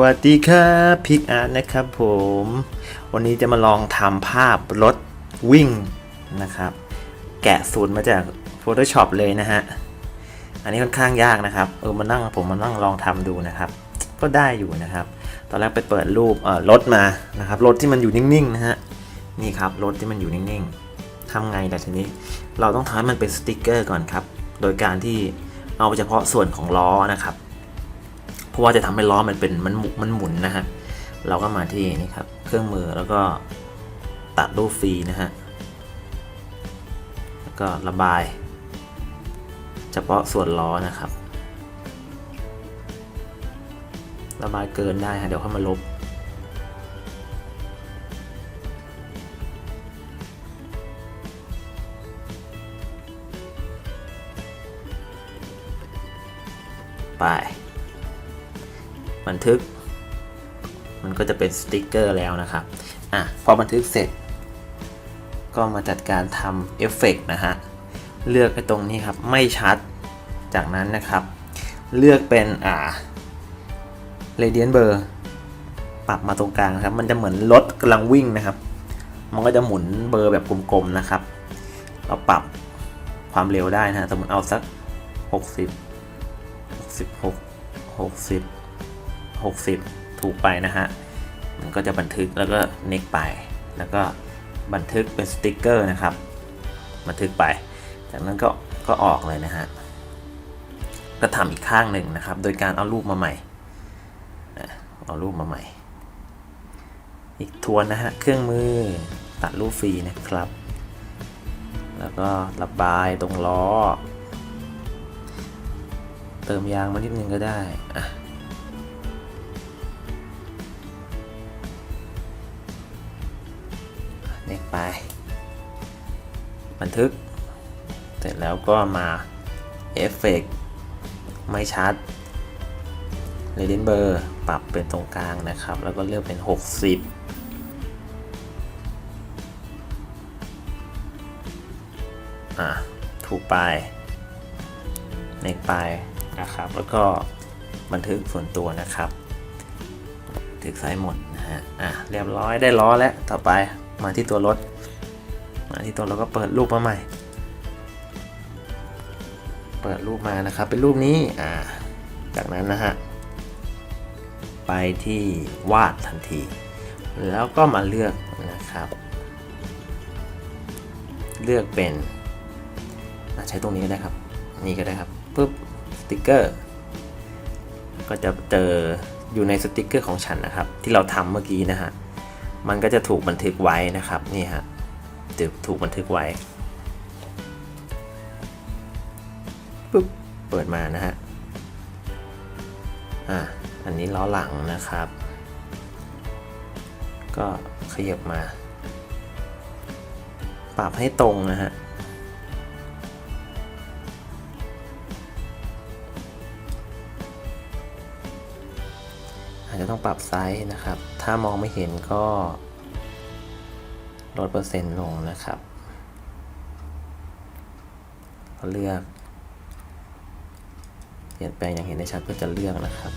วัสดีครับพิกอาร์ตนะครับผม วันนี้จะมาลองทำภาพรถวิ่งนะครับ แกะสูตรมาจาก Photoshop เลยนะฮะ อันนี้ค่อนข้างยากนะครับ เออมานั่งผมมานั่งลองทำดูนะครับ ก็ได้อยู่นะครับ ตอนแรกไปเปิดรูปเออรถมานะครับรถที่มันอยู่นิ่งๆนะฮะนี่ครับรถที่มันอยู่นิ่งๆทำไงแต่ทีนี้ เราต้องทำให้มันเป็นสติกเกอร์ก่อนครับ โดยการที่เอาเฉพาะส่วนของล้อนะครับ เพราะว่าจะทำให้ล้อมันเป็นมันหมุนมันหมุนนะฮะเราก็มาที่นี่ครับเครื่องมือแล้วก็ตัดรูปฟรีนะฮะแล้วก็ระบาย เฉพาะส่วนล้อนะครับ ระบายเกินได้ฮะเดี๋ยวเข้ามาลบไป บันทึก มันก็จะเป็นสติกเกอร์แล้วนะครับ อะ พอบันทึกเสร็จ ก็มาจัดการทำเอฟเฟกต์นะฮะ เลือกไอ้ตรงนี้ครับ ไม่ชัด จากนั้นนะครับ เลือกเป็นอ่า radiant blur ปรับมาตรงกลางครับ มันจะเหมือนรถกำลังวิ่งนะครับ มันก็จะหมุนเบอร์แบบกลมๆนะครับ เราปรับความเร็วได้นะฮะสมมติเอาสัก 60 66 60 60 ถูกไปนะฮะ มันก็จะบันทึกแล้วก็เน็กไป แล้วก็บันทึกเป็นสติกเกอร์นะครับ บันทึกไป จากนั้นก็ก็ออกเลยนะฮะ ก็ทำอีกข้างหนึ่งนะครับ โดยการเอารูปมาใหม่ เอารูปมาใหม่ อีกทวนนะฮะ เครื่องมือตัดรูปฟรีนะครับ แล้วก็ระบายตรงล้อ เติมยางมานิดนึงก็ได้อะ เน็กไป บันทึก เสร็จแล้วก็มาเอฟเฟกไม่ชัดเรด i นเบอร์ปรับเป็นตรงกลางนะครับ แล้วก็เลือกเป็น 60อะถูกไปเน็กไปนะครับ แล้วก็บันทึกส่วนตัวนะครับบันทึกซ้ายหมดนะฮะ อะ เรียบร้อยได้ล้อแล้ว ต่อไป มาที่ตัวรถ มาที่ตัวรถก็เปิดรูปมาใหม่ เปิดรูปมานะครับ เป็นรูปนี้ อ่า จากนั้นนะฮะ ไปที่วาดทันที แล้วก็มาเลือกนะครับ เลือกเป็นใช้ตรงนี้ก็ได้ครับ นี่ก็ได้ครับปุ๊บ สติกเกอร์ ก็จะเจออยู่ในสติกเกอร์ของฉันนะครับ ที่เราทำเมื่อกี้นะฮะ มันก็จะถูกบันทึกไว้นะครับนี่ฮะถูกบันทึกไว้ปุ๊บเปิดมานะฮะอะอันนี้ล้อหลังนะครับ ก็ขยับมา ปรับให้ตรงนะฮะ อาจจะต้องปรับไซส์นะครับ ถ้ามองไม่เห็นก็ลดเปอร์เซ็นต์ลงนะครับ เลือก เปลี่ยนแปลงอย่างเห็นได้ชัดก็จะเลือกนะครับ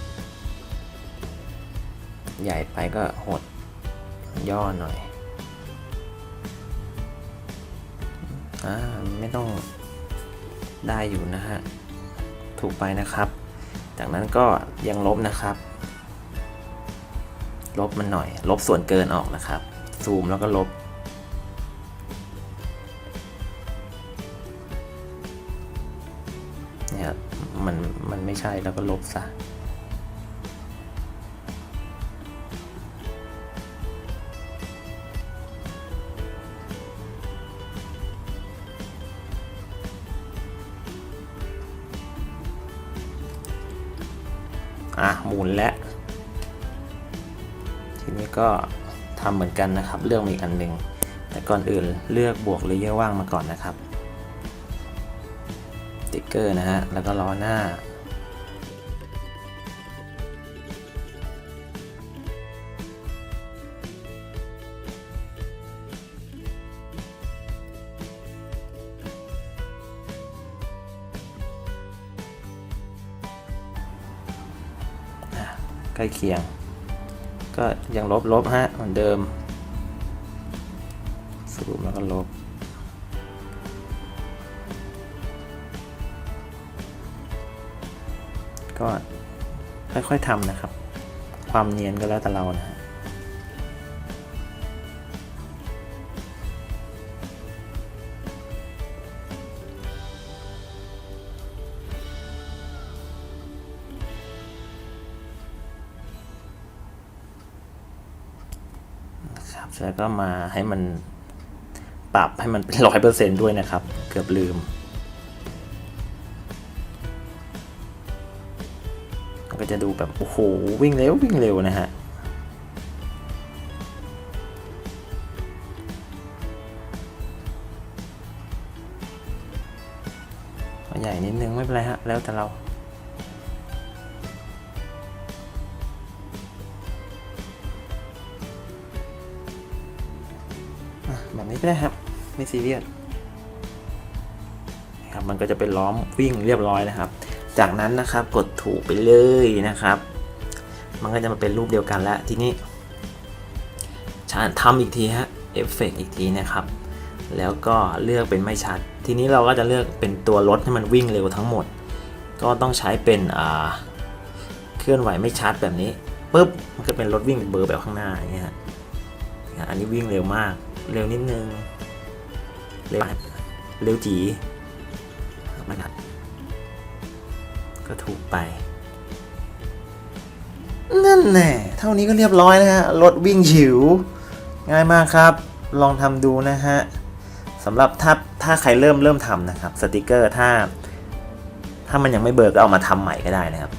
ใหญ่ไปก็หดย่อหน่อยอ่าไม่ต้องได้อยู่นะฮะ ถูกไปนะครับ จากนั้นก็ยังลบนะครับ ลบมันหน่อย ลบส่วนเกินออกนะครับ ซูมแล้วก็ลบ เนี่ยมันมันไม่ใช่แล้วก็ลบซะอะหมุนแล้ว นี้ก็ทำเหมือนกันนะครับ เลือกมาอีกอันหนึ่งแต่ก่อนอื่นเลือกบวกเลเยอร์ว่างมาก่อนนะครับติ๊กเกอร์นะฮะแล้วก็ล้อหน้าใกล้เคียง ก็ยังลบลบฮะเหมือนเดิมสูมแล้วก็ลบก็ค่อยๆทำนะครับ ความเนียนก็แล้วแต่เรานะ แล้วก็มาให้มันปรับให้มันเป็นร้อยเปอร์เซนด้วยนะครับ เกือบลืมก็จะดูแบบ โอ้โห วิ่งเร็ว วิ่งเร็วนะฮะใหญ่นิดนึงไม่เป็นไรฮะ แล้วแต่เรา นี้ก็ได้ครับ ไม่ซีเรียสครับมันก็จะเป็นล้อมวิ่งเรียบร้อยนะครับ จากนั้นนะครับกดถูกไปเลยนะครับ มันก็จะมาเป็นรูปเดียวกันแล้วทีนี้ชาทำอีกทีฮะเอฟเฟกอีกทีนะครับ แล้วก็เลือกเป็นไม่ชัด ทีนี้เราก็จะเลือกเป็นตัวรถให้มันวิ่งเร็วทั้งหมด ก็ต้องใช้เป็นเคลื่อนไหวไม่ชัดแบบนี้ปุ๊บมันก็เป็นรถวิ่งเป็นเบอร์แบบข้างหน้าอย่างเงี้ยฮะอันนี้วิ่งเร็วมาก เร็วนิดนึง เร็วเร็วจีไม่ทันก็ถูกไป นั่นแน่เท่านี้ก็เรียบร้อยนะฮะ รถวิ่งฉิว ง่ายมากครับ ลองทำดูนะฮะสำหรับถ้าถ้าใครเริ่มเริ่มทำนะครับ สติกเกอร์ถ้า ถ้ามันยังไม่เบลอก็เอามาทำใหม่ก็ได้นะครับ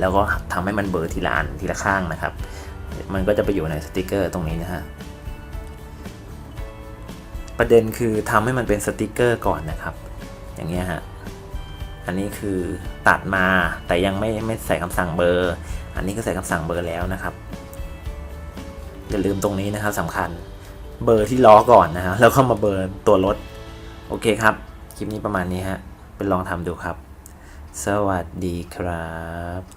แล้วก็ทำให้มันเบลอทีละอันทีละข้างนะครับ มันก็จะไปอยู่ในสติกเกอร์ตรงนี้นะฮะ ประเด็นคือทำให้มันเป็นสติกเกอร์ก่อนนะครับ อย่างเงี้ยฮะ อันนี้คือตัดมาแต่ยังไม่ไม่ใส่คำสั่งเบอร์ อันนี้ก็ใส่คำสั่งเบอร์แล้วนะครับ อย่าลืมตรงนี้นะครับสำคัญ เบอร์ที่ล้อก่อนนะฮะแล้วก็มาเบอร์ตัวรถ โอเคครับ คลิปนี้ประมาณนี้ฮะ เป็นลองทำดูครับ สวัสดีครับ